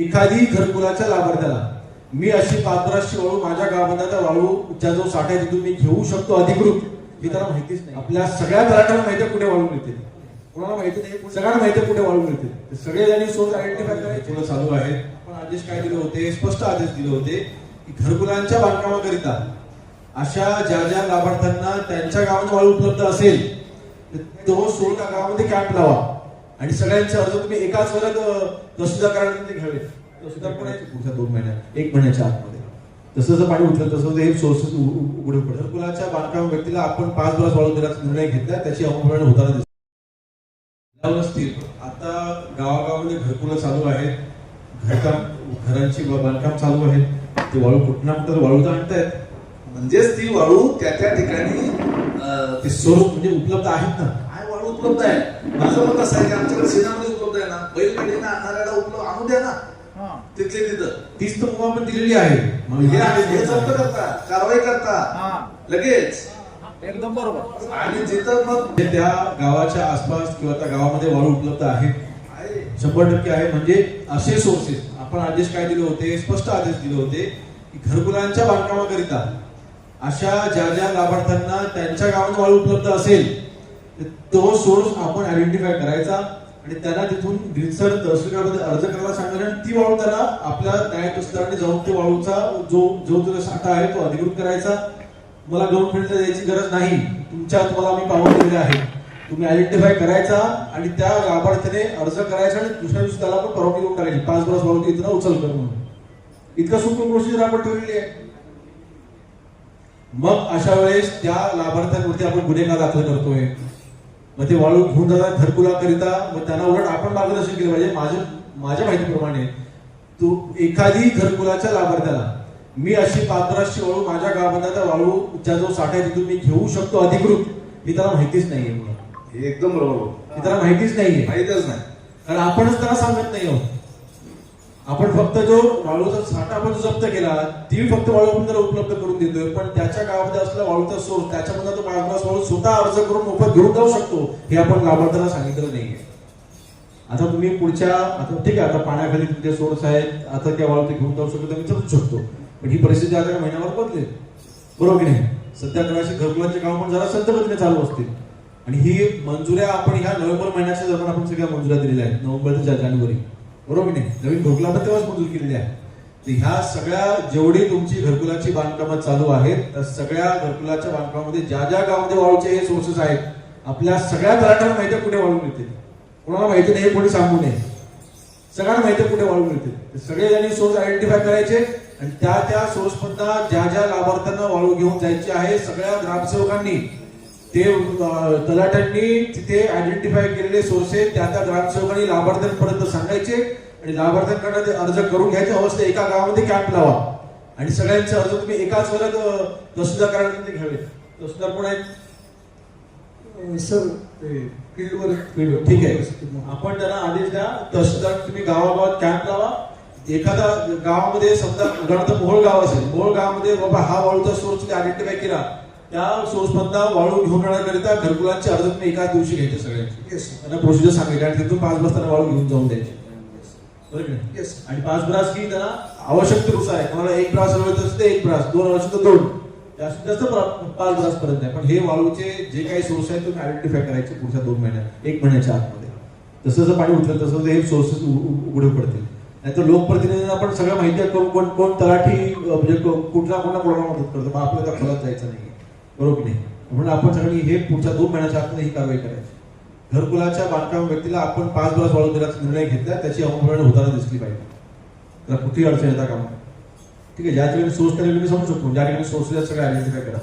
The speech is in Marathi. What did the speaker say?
एखादी घरकुलाच्या लाभार्थ्याला मी अशी पाचराशे वाळू माझ्या गावामध्ये वाळूच्या जो साठा आहे तिथून मी घेऊ शकतो अधिकृत हे त्याला माहितीच नाही. आपल्या सगळ्या तलाट्यांना माहिती कुठे वाळू मिळते. कोणाला माहिती नाही सगळ्यांना माहिती कुठे वाळू मिळते. सगळे जणी सोर्स आयडेंटिफाय करायचे. पुढे चालू आहे पण आदेश काय दिले होते? स्पष्ट आदेश दिले होते की घरकुलांच्या बांधकामाकरिता अशा ज्या ज्या लाभार्थ्यांना त्यांच्या गावात वाळू उपलब्ध असेल तर तो सोळा गावामध्ये कॅम्प लावा. आणि सगळ्यांचे अर्ज तुम्ही एकाच वेळात तहसीलदार कार्यालयामध्ये घ्यावे. तहसीलदार पण पुढच्या दोन महिन्यात एक महिन्याच्या आतमध्ये. तसं जर पाणी उठलं तसं हे सोर्सेस उघडे पडतात घरकुलाच्या बांधकाम व्यक्तीला आपण पाच दिवस वाळू देण्याचा निर्णय घेतला त्याची अंमलबजावणी होताना दिसते. आता गावागावामध्ये घरकुलं चालू आहेत. घरकाम घरांची बांधकाम चालू आहे ते वाळू कुठं कुठं वाळू तर आणतायत. म्हणजेच ती वाळू त्या त्या ठिकाणी ते सोर्स म्हणजे उपलब्ध आहेत ना. उपलब्ध आहे. माझं मत असं आहे की आमच्याकडे शेणामध्ये उपलब्ध आहे ना बैलगाडीनं आणणाऱ्याला उपलब्ध आणू द्या ना. तिथले तिथं. तीच तर मुभा पण दिलेली आहे. मग हे हे जप्त करता कारवाई करता. लगेच. एकदम बरोबर. आणि जिथं मग त्या गावाच्या आसपास किंवा त्या गावामध्ये वाळू उपलब्ध आहे. शंभर टक्के आहे. म्हणजे असे सोर्सेस आपण आदेश काय दिले होते? स्पष्ट आदेश दिले होते की घरकुलांच्या बांधकामाकरिता अशा ज्या ज्या लाभार्थ्यांना त्यांच्या गावात वाळू उपलब्ध असेल तो सोर्स आपण आयडेंटिफाय करायचा आणि त्यांना तिथून रितसर तहसीलदारमध्ये अर्ज करायला सांगायला आणि ती वाळू त्याला आपल्या न्याय तहसीलदाराने जाऊन ते वाळूचा जो जो तुझा साठा आहे तो अधिकृत करायचा. मला गव्हर्नमेंटला द्यायची गरज नाही. तुमच्या तुम्हाला मी पावर दिलेले आहे. तुम्ही आयडेंटिफाय करायचा आणि त्या लाभार्थ्याने अर्ज करायचा आणि दुसऱ्या दिवशी त्याला पण परवानगी देऊन टाकायची. पाच बरस वाळू इथं उचल कर म्हणून इतकं सोपं प्रोसिजर आपण ठेवलेली आहे. मग अशा वेळेस त्या लाभार्थ्यांवरती आपण गुन्हेगार दाखल करतोय. मग ते वाळू घेऊन जातात घरकुला करिता मग त्यांना उलट आपण मार्गदर्शन केलं पाहिजे. माझ्या माझ्या माहितीप्रमाणे तू एखादी घरकुलाच्या लाभार्थ्याला मी अशी पाचराशे वाळू माझ्या गावामध्ये वाळूच्या जो साठा आहे तिथून मी घेऊ शकतो अधिकृत हे त्याला माहितीच नाहीये. एकदम बरोबर. हे त्याला माहितीच नाहीये. माहीतच नाही. कारण आपणच त्याला सांगत नाही आहोत. आपण फक्त जो वाळूचा साठा आपण जप्त केला ती फक्त वाळू आपण त्याला उपलब्ध करून देतोय. पण त्याच्या गावामध्ये असला वाळूचा सोर्स त्याच्यामध्ये तो बाजूला वाळू स्वतः अर्ज करून मोफत घेऊन जाऊ शकतो हे आपण लाभार्थ्याला सांगितलं नाहीये. आता तुम्ही पुढच्या आता ठीक आहे आता पाण्याखाली तुमचे सोर्स आहेत आता त्या वाळू ते घेऊन जाऊ शकतो मी चलू शकतो. पण ही परिस्थिती आता महिन्यावर बदलेल. बरोबर की नाही? सध्या कदाचित घरकुलांचे काम पण जरा संतगतीने चालू असतील. आणि ही मंजुऱ्या आपण ह्या नोव्हेंबर महिन्याच्या दरम्यान आपण सगळ्या मंजुऱ्या दिलेल्या आहेत. नोव्हेंबर ते जानेवारी. बरोबर नाही? नवीन घरकुला आपण तेव्हाच मंजूर केलेली आहे तर ह्या सगळ्या जेवढी तुमची घरकुलाची बांधकामं चालू आहेत त्या सगळ्या घरकुलाच्या बांधकामामध्ये ज्या ज्या गावामध्ये वाळूचे हे सोर्सेस आहेत आपल्या सगळ्या तलाट्यांना माहिती आहे कुठे वाळू मिळते कोणाला माहिती नाही हे कोणी सांगू नये. सगळ्यांना माहिती कुठे वाळू मिळते सगळे जणी सोर्स आयडेंटिफाय करायचे आणि त्या त्या सोर्स मधनं ज्या ज्या लाभार्थ्यांना वाळू घेऊन जायचे आहे सगळ्या ग्रामसेवकांनी ते अं, तलाट्यांनी तिथे आयडेंटिफाय केलेले सोर्सेस त्या त्या ग्रामसेवकांनी लाभार्थ्यांपर्यंत सांगायचे आणि लाभार्थ्यांकडे ते अर्ज करून घ्यायचे. अवस्था एका गावामध्ये कॅम्प लावा. आणि सगळ्यांचे अर्ज तुम्ही एकाच अं, तहसीलदार कार्यालयामध्ये घ्यावे तहसीलदार पण आहेत? सर. फील्डवर फील्डवर. ठीक आहे. आपण त्यांना आदेश द्या. तहसीलदार तुम्ही गावागावात कॅम्प लावा. एखादा गावामध्ये समजा उदाहरणार्थ मोहोळ गाव असेल. मोहोळ गावामध्ये बाबा हा वाळूचा सोर्स आयडेंटिफाय केला. त्या सोर्स मधनं वाळू घेऊन येण्याकरिता घरकुलांचे अर्ज तुम्ही एकाच दिवशी घ्यायचे सगळ्यांचे येस त्यांना प्रोसिजर सांगायची आणि तिथून पाच वाजता वाळू घेऊन जाऊन द्यायचे. बरोबर? येस आणि पाच ब्रास की त्यांना आवश्यकतेनुसार आहे कोणाला एक ब्रास हवे तर ते एक ब्रास दोन हवे तर दोन. जास्तीत जास्त पाच ब्रास पर्यंत आहे पण हे वाळूचे जे काही सोर्स आहेत तुम्ही आयडेंटिफाय करायचे पुढच्या दोन महिन्यात एक महिन्याच्या आतमध्ये. तसं जर पाणी उठलं तसं हे सोर्सेस उघडे पडतील. नाहीतर लोकप्रतिनिधींना आपण सगळं माहिती आहे कोण कोण तलाठी म्हणजे कुठला कोणा कोणाला मदत करतो. मग आपल्याला त्या खोलात जायचं नाही बरोबर नाही. म्हणून आपण सगळ्यांनी हे पुढच्या दोन महिन्याच्या आतमध्ये ही कारवाई करायची. घरकुलाच्या बांधकाम व्यक्तीला आपण पाच दिवस वाढून देण्याचा निर्णय घेतला त्याची अंमलबजावणी होताना दिसली पाहिजे. त्याला कुठेही अडचण येता कामा ठीक आहे ज्या ठिकाणी सोर्स त्या ठिकाणी समजू शकतो. ज्या ठिकाणी सोर्स सगळं आयडेंटिफाय करा.